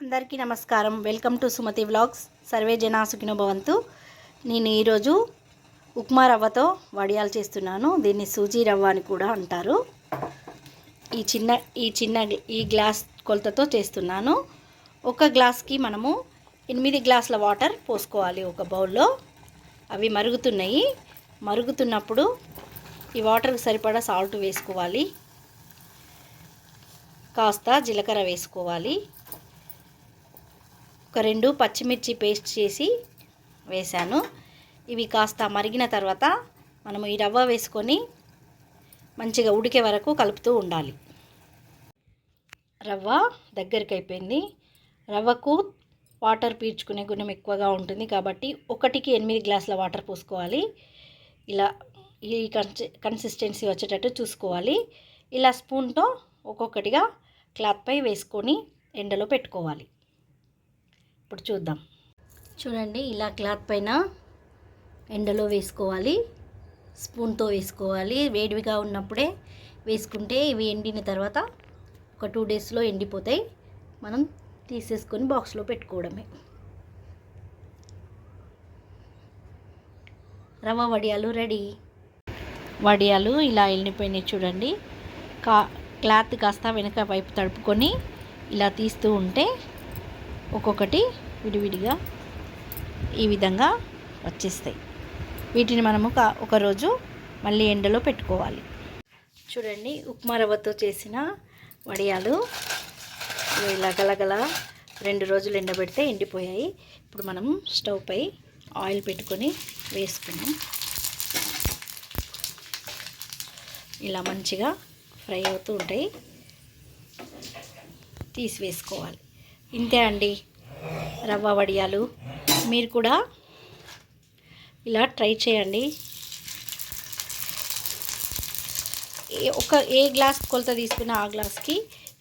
అందరికీ నమస్కారం. Welcome to Sumathi vlogs. Survey జనా సుఖినో భవంతు. నేను ఈరోజు ఉప్మా రవ్వతో వడియాలు చేస్తున్నాను. దీన్ని సూజీ రవ్వ అని కూడా అంటారు. ఈ చిన్న ఈ చిన్న ఈ గ్లాస్ కొలతతో చేస్తున్నాను. ఒక గ్లాస్కి మనము ఎనిమిది గ్లాసుల వాటర్ పోసుకోవాలి ఒక బౌల్లో. అవి మరుగుతున్నాయి. మరుగుతున్నప్పుడు ఈ వాటర్కి సరిపడా సాల్ట్ వేసుకోవాలి. కాస్త జీలకర్ర వేసుకోవాలి. ఒక రెండు పచ్చిమిర్చి పేస్ట్ చేసి వేశాను. ఇవి కాస్త మరిగిన తర్వాత మనము ఈ రవ్వ వేసుకొని మంచిగా ఉడికే వరకు కలుపుతూ ఉండాలి. రవ్వ దగ్గరికి అయిపోయింది. రవ్వకు వాటర్ పీల్చుకునే గుణం ఎక్కువగా ఉంటుంది కాబట్టి ఒకటికి ఎనిమిది గ్లాసుల వాటర్ పోసుకోవాలి. ఇలా ఈ కన్సి కన్సిస్టెన్సీ వచ్చేటట్టు చూసుకోవాలి. ఇలా స్పూన్తో ఒక్కొక్కటిగా క్లాత్పై వేసుకొని ఎండలో పెట్టుకోవాలి. ఇప్పుడు చూద్దాం. చూడండి ఇలా క్లాత్ పైన ఎండలో వేసుకోవాలి. స్పూన్తో వేసుకోవాలి. వేడివిగా ఉన్నప్పుడే వేసుకుంటే ఇవి ఎండిన తర్వాత ఒక టూ డేస్లో ఎండిపోతాయి. మనం తీసేసుకొని బాక్స్లో పెట్టుకోవడమే. రవ్వ వడియాలు రెడీ. వడియాలు ఇలా వెళ్ళిపోయినాయి చూడండి. కా క్లాత్ కాస్త వెనక వైపు తడుపుకొని ఇలా తీస్తూ ఉంటే ఒక్కొక్కటి విడివిడిగా ఈ విధంగా వచ్చేస్తాయి. వీటిని మనము ఒకరోజు మళ్ళీ ఎండలో పెట్టుకోవాలి. చూడండి ఉప్మా రవ్వతో చేసిన వడియాలు ఇలా గలగల రెండు రోజులు ఎండబెడితే ఎండిపోయాయి. ఇప్పుడు మనం స్టవ్ పై ఆయిల్ పెట్టుకొని వేసుకున్నాం ఇలా మంచిగా ఫ్రై అవుతూ ఉంటాయి. తీసి వేసుకోవాలి. ఇంతే అండి. రవ్వ వడియాలు. మీరు కూడా ఇలా ట్రై చేయండి. ఒక ఏ గ్లాస్ కొలత తీసుకున్న ఆ గ్లాస్కి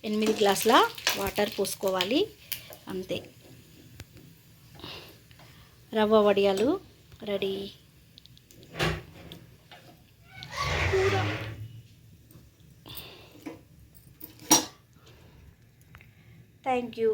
ఎనిమిది గ్లాసుల వాటర్ పోసుకోవాలి. అంతే. రవ్వ వడియాలు రెడీ. Thank you.